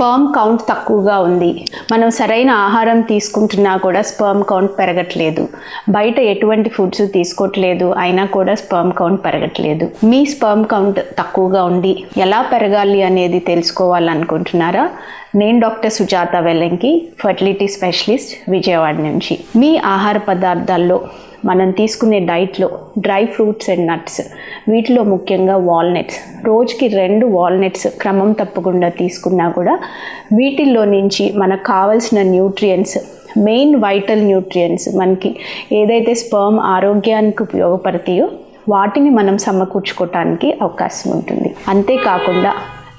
Sperm count తక్కువగా ఉంది. మనం సరైన ఆహారం తీసుకుంటున్నా కూడా స్పర్మ్ కౌంట్ పెరగట్లేదు. బయట ఎటువంటి ఫుడ్స్ తీసుకోవట్లేదు అయినా కూడా స్పర్మ్ కౌంట్ పెరగట్లేదు. మీ స్పర్మ్ కౌంట్ తక్కువగా ఉండి ఎలా పెరగాలి అనేది తెలుసుకోవాలనుకుంటున్నారా? నేను doctor Sujatha Vellanki fertility specialist Vijayawada నుంచి. మీ ఆహార పదార్థాల్లో మనం తీసుకునే డైట్లో డ్రై ఫ్రూట్స్ అండ్ నట్స్ వీటిలో ముఖ్యంగా వాల్నట్స్. రోజుకి రెండు వాల్నట్స్ క్రమం తప్పకుండా తీసుకున్నా కూడా వీటిల్లో నుంచి మనకు కావలసిన న్యూట్రియంట్స్ మెయిన్ వైటల్ న్యూట్రియంట్స్ మనకి ఏదైతే స్పర్మ్ ఆరోగ్యానికి ఉపయోగపడతాయో వాటిని మనం సమకూర్చుకోవటానికి అవకాశం ఉంటుంది. అంతేకాకుండా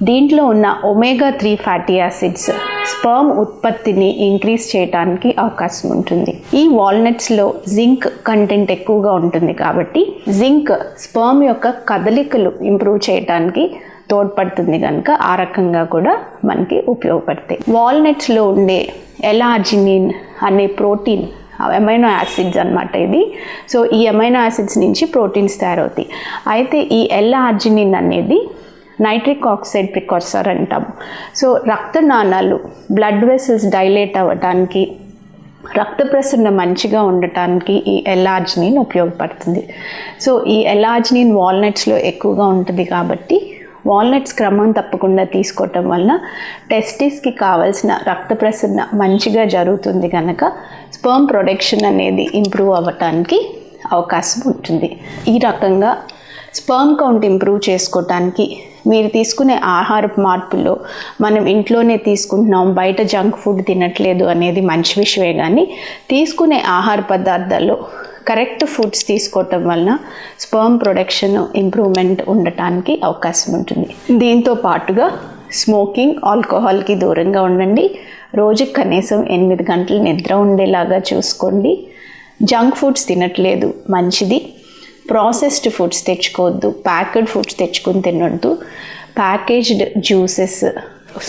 దీంట్లో ఉన్న omega three fatty acids sperm ఉత్పత్తిని ఇంక్రీజ్ చేయడానికి అవకాశం ఉంటుంది. ఈ వాల్నట్స్లో జింక్ కంటెంట్ ఎక్కువగా ఉంటుంది కాబట్టి జింక్ స్పర్మ్ యొక్క కదలికలు ఇంప్రూవ్ చేయడానికి తోడ్పడుతుంది కనుక ఆ రకంగా కూడా మనకి ఉపయోగపడతాయి. వాల్నట్స్లో ఉండే ఎలాజినిన్ అనే ప్రోటీన్ అమైనో యాసిడ్స్ అనమాట ఇది. సో ఈ అమైనో యాసిడ్స్ నుంచి ప్రోటీన్స్ తయారవుతాయి. అయితే ఈ ఎల్ ఆర్జినిన్ అనేది నైట్రిక్ ఆక్సైడ్ ప్రికాసర్ అంటాం. సో రక్తనాళాలు బ్లడ్ వెసల్స్ డైలేట్ అవ్వటానికి రక్త ప్రసరణ మంచిగా ఉండటానికి ఈ ఎల్ఆర్జినిన్ ఉపయోగపడుతుంది. సో ఈ ఎల్ఆర్జినిన్ వాల్నట్స్లో ఎక్కువగా ఉంటుంది కాబట్టి వాల్నట్స్ క్రమం తప్పకుండా తీసుకోవటం వలన టెస్టిస్కి కావాల్సిన రక్త ప్రసరణ మంచిగా జరుగుతుంది కనుక స్పర్మ్ ప్రొడక్షన్ అనేది ఇంప్రూవ్ అవ్వటానికి అవకాశం ఉంటుంది. ఈ రకంగా స్పర్మ్ కౌంట్ ఇంప్రూవ్ చేసుకోవటానికి మీరు తీసుకునే ఆహారపు మార్పుల్లో మనం ఇంట్లోనే తీసుకుంటున్నాం బయట జంక్ ఫుడ్ తినట్లేదు అనేది మంచి విషయమే. కానీ తీసుకునే ఆహార పదార్థాల్లో కరెక్ట్ ఫుడ్స్ తీసుకోవటం వలన స్పర్మ్ ప్రొడక్షన్ ఇంప్రూవ్మెంట్ ఉండటానికి అవకాశం ఉంటుంది. దీంతో పాటుగా స్మోకింగ్ ఆల్కహాల్కి దూరంగా ఉండండి. రోజుకి కనీసం ఎనిమిది గంటలు నిద్ర ఉండేలాగా చూసుకోండి. జంక్ ఫుడ్స్ తినట్లేదు మంచిది. ప్రాసెస్డ్ ఫుడ్స్ తెచ్చుకోవద్దు ప్యాకెడ్ ఫుడ్స్ తెచ్చుకొని తినొద్దు. Packaged juices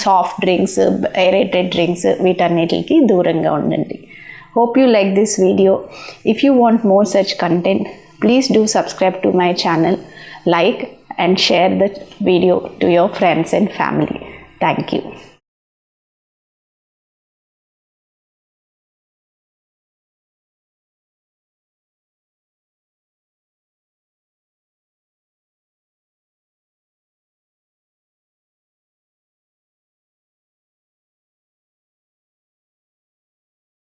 soft drinks aerated drinks వీటన్నిటికి దూరంగా ఉండండి. Hope you like this video if you want more such content please do subscribe to my channel like and share the video to your friends and family thank you